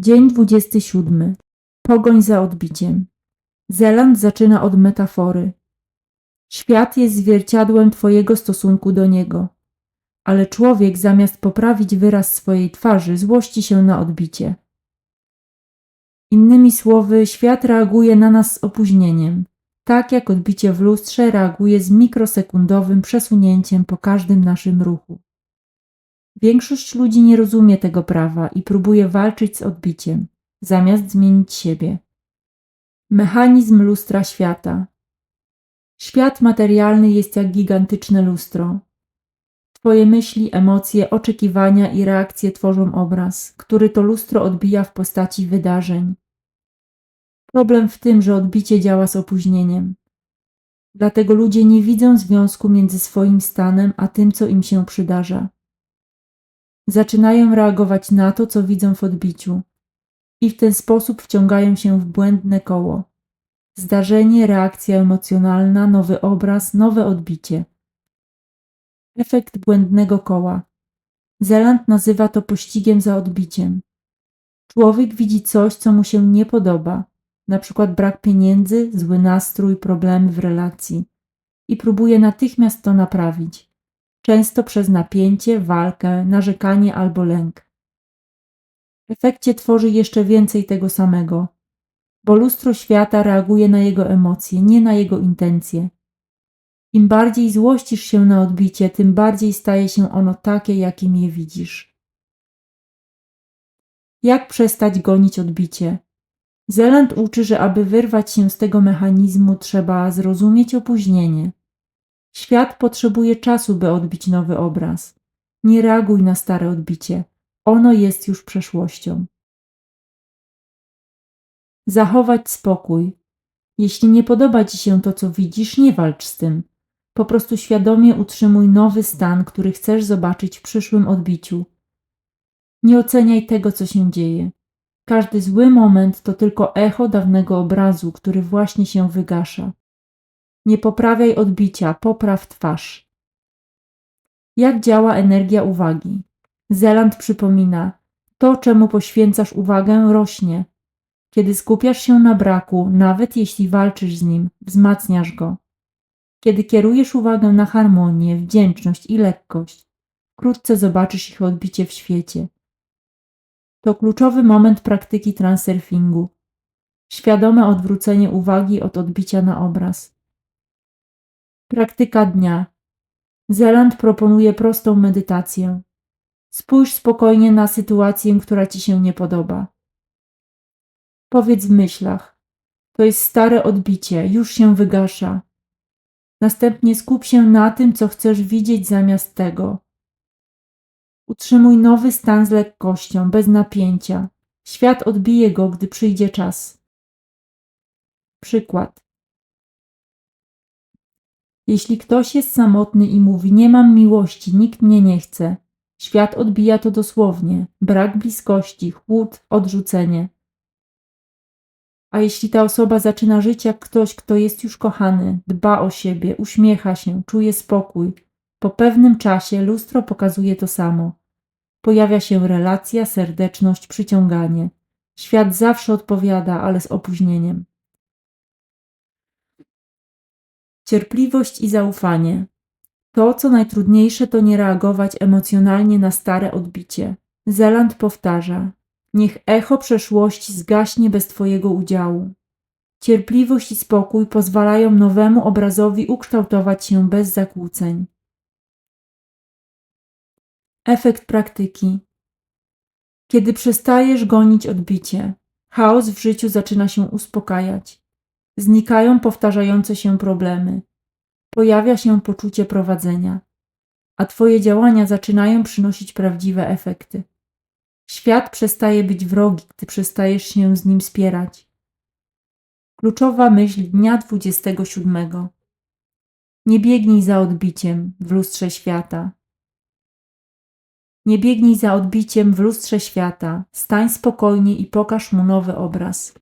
Dzień 27. Pogoń za odbiciem. Zeland zaczyna od metafory. Świat jest zwierciadłem Twojego stosunku do niego, ale człowiek zamiast poprawić wyraz swojej twarzy, złości się na odbicie. Innymi słowy, świat reaguje na nas z opóźnieniem, tak jak odbicie w lustrze reaguje z mikrosekundowym przesunięciem po każdym naszym ruchu. Większość ludzi nie rozumie tego prawa i próbuje walczyć z odbiciem, zamiast zmienić siebie. Mechanizm lustra świata. Świat materialny jest jak gigantyczne lustro. Twoje myśli, emocje, oczekiwania i reakcje tworzą obraz, który to lustro odbija w postaci wydarzeń. Problem w tym, że odbicie działa z opóźnieniem. Dlatego ludzie nie widzą związku między swoim stanem a tym, co im się przydarza. Zaczynają reagować na to, co widzą w odbiciu, i w ten sposób wciągają się w błędne koło. Zdarzenie, reakcja emocjonalna, nowy obraz, nowe odbicie. Efekt błędnego koła. Zeland nazywa to pościgiem za odbiciem. Człowiek widzi coś, co mu się nie podoba, na przykład brak pieniędzy, zły nastrój, problemy w relacji i próbuje natychmiast to naprawić, często przez napięcie, walkę, narzekanie albo lęk. W efekcie tworzy jeszcze więcej tego samego, bo lustro świata reaguje na jego emocje, nie na jego intencje. Im bardziej złościsz się na odbicie, tym bardziej staje się ono takie, jakim je widzisz. Jak przestać gonić odbicie? Zeland uczy, że aby wyrwać się z tego mechanizmu, trzeba zrozumieć opóźnienie. Świat potrzebuje czasu, by odbić nowy obraz. Nie reaguj na stare odbicie. Ono jest już przeszłością. Zachować spokój. Jeśli nie podoba ci się to, co widzisz, nie walcz z tym. Po prostu świadomie utrzymuj nowy stan, który chcesz zobaczyć w przyszłym odbiciu. Nie oceniaj tego, co się dzieje. Każdy zły moment to tylko echo dawnego obrazu, który właśnie się wygasza. Nie poprawiaj odbicia, popraw twarz. Jak działa energia uwagi? Zeland przypomina: To, czemu poświęcasz uwagę, rośnie. Kiedy skupiasz się na braku, nawet jeśli walczysz z nim, wzmacniasz go. Kiedy kierujesz uwagę na harmonię, wdzięczność i lekkość, wkrótce zobaczysz ich odbicie w świecie. To kluczowy moment praktyki transurfingu. Świadome odwrócenie uwagi od odbicia na obraz. Praktyka dnia. Zeland proponuje prostą medytację. Spójrz spokojnie na sytuację, która ci się nie podoba. Powiedz w myślach: To jest stare odbicie, już się wygasza. Następnie skup się na tym, co chcesz widzieć zamiast tego. Utrzymuj nowy stan z lekkością, bez napięcia. Świat odbije go, gdy przyjdzie czas. Przykład. Jeśli ktoś jest samotny i mówi: Nie mam miłości, nikt mnie nie chce, świat odbija to dosłownie brak bliskości, chłód, odrzucenie. A jeśli ta osoba zaczyna żyć jak ktoś, kto jest już kochany, dba o siebie, uśmiecha się, czuje spokój, po pewnym czasie lustro pokazuje to samo. Pojawia się relacja, serdeczność, przyciąganie. Świat zawsze odpowiada, ale z opóźnieniem. Cierpliwość i zaufanie. To, co najtrudniejsze, to nie reagować emocjonalnie na stare odbicie. Zeland powtarza: Niech echo przeszłości zgaśnie bez Twojego udziału. Cierpliwość i spokój pozwalają nowemu obrazowi ukształtować się bez zakłóceń. Efekt praktyki. Kiedy przestajesz gonić odbicie, chaos w życiu zaczyna się uspokajać. Znikają powtarzające się problemy. Pojawia się poczucie prowadzenia, a Twoje działania zaczynają przynosić prawdziwe efekty. Świat przestaje być wrogi, gdy przestajesz się z nim spierać. Kluczowa myśl dnia 27. Nie biegnij za odbiciem w lustrze świata. Nie biegnij za odbiciem w lustrze świata. Stań spokojnie i pokaż mu nowy obraz.